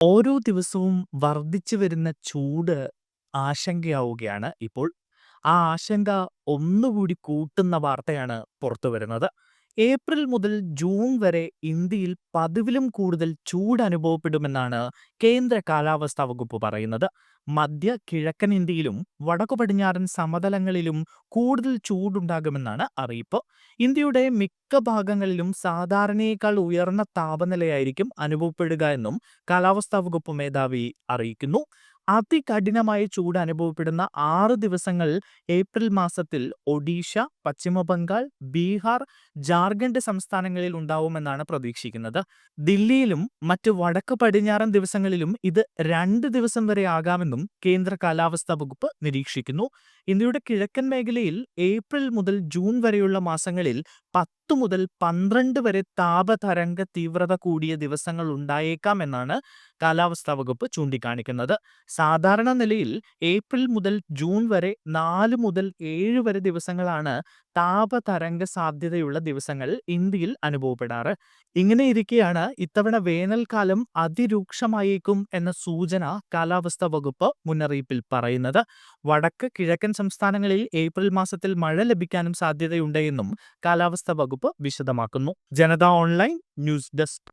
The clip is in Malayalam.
ഓരോ ദിവസവും വർദ്ധിച്ചു വരുന്ന ചൂട് ആശങ്കയാവുകയാണ് ഇപ്പോൾ. ആ ആശങ്ക ഒന്നുകൂടി കൂട്ടുന്ന വാർത്തയാണ് പുറത്തുവരുന്നത്. ഏപ്രിൽ മുതൽ ജൂൺ വരെ ഇന്ത്യയിൽ പതിവിലും കൂടുതൽ ചൂട് അനുഭവപ്പെടുമെന്നാണ് കേന്ദ്ര കാലാവസ്ഥാ വകുപ്പ് പറയുന്നത്. മധ്യ കിഴക്കൻ ഇന്ത്യയിലും വടക്കു പടിഞ്ഞാറൻ സമതലങ്ങളിലും കൂടുതൽ ചൂടുണ്ടാകുമെന്നാണ് അറിയിപ്പ്. ഇന്ത്യയുടെ മിക്ക ഭാഗങ്ങളിലും സാധാരണയേക്കാൾ ഉയർന്ന താപനിലയായിരിക്കും അനുഭവപ്പെടുക എന്നും കാലാവസ്ഥാ വകുപ്പ് മേധാവി അറിയിക്കുന്നു. അതികഠിനമായ ചൂട് അനുഭവപ്പെടുന്ന ആറ് ദിവസങ്ങൾ ഏപ്രിൽ മാസത്തിൽ ഒഡീഷ, പശ്ചിമ ബംഗാൾ, ബീഹാർ, ജാർഖണ്ഡ് സംസ്ഥാനങ്ങളിൽ ഉണ്ടാവുമെന്നാണ് പ്രതീക്ഷിക്കുന്നത്. ദില്ലിയിലും മറ്റ് വടക്ക് പടിഞ്ഞാറൻ ദിവസങ്ങളിലും ഇത് രണ്ട് ദിവസം വരെ ആകാമെന്നും കേന്ദ്ര കാലാവസ്ഥാ വകുപ്പ് നിരീക്ഷിക്കുന്നു. ഇന്ത്യയുടെ കിഴക്കൻ മേഖലയിൽ ഏപ്രിൽ മുതൽ ജൂൺ വരെയുള്ള മാസങ്ങളിൽ പത്ത് മുതൽ പന്ത്രണ്ട് വരെ താപതരംഗ തീവ്രത കൂടിയ ദിവസങ്ങൾ ഉണ്ടായേക്കാം എന്നാണ് കാലാവസ്ഥാ വകുപ്പ് ചൂണ്ടിക്കാണിക്കുന്നത്. സാധാരണ നിലയിൽ ഏപ്രിൽ മുതൽ ജൂൺ വരെ നാല് മുതൽ ഏഴ് വരെ ദിവസങ്ങളാണ് താപതരംഗ സാധ്യതയുള്ള ദിവസങ്ങൾ ഇന്ത്യയിൽ അനുഭവപ്പെടാറ്. ഇങ്ങനെ ഇങ്ങനെയിരിക്കെയാണ് ഇത്തവണ വേനൽക്കാലം അതിരൂക്ഷമായേക്കും എന്ന സൂചന കാലാവസ്ഥാ വകുപ്പ് മുന്നറിയിപ്പിൽ പറയുന്നത്. വടക്ക് കിഴക്കൻ സംസ്ഥാനങ്ങളിൽ ഏപ്രിൽ മാസത്തിൽ മഴ ലഭിക്കാനും സാധ്യതയുണ്ടെന്നും കാലാവസ്ഥാ വകുപ്പ് വിശദമാക്കുന്നു. Janata online news desk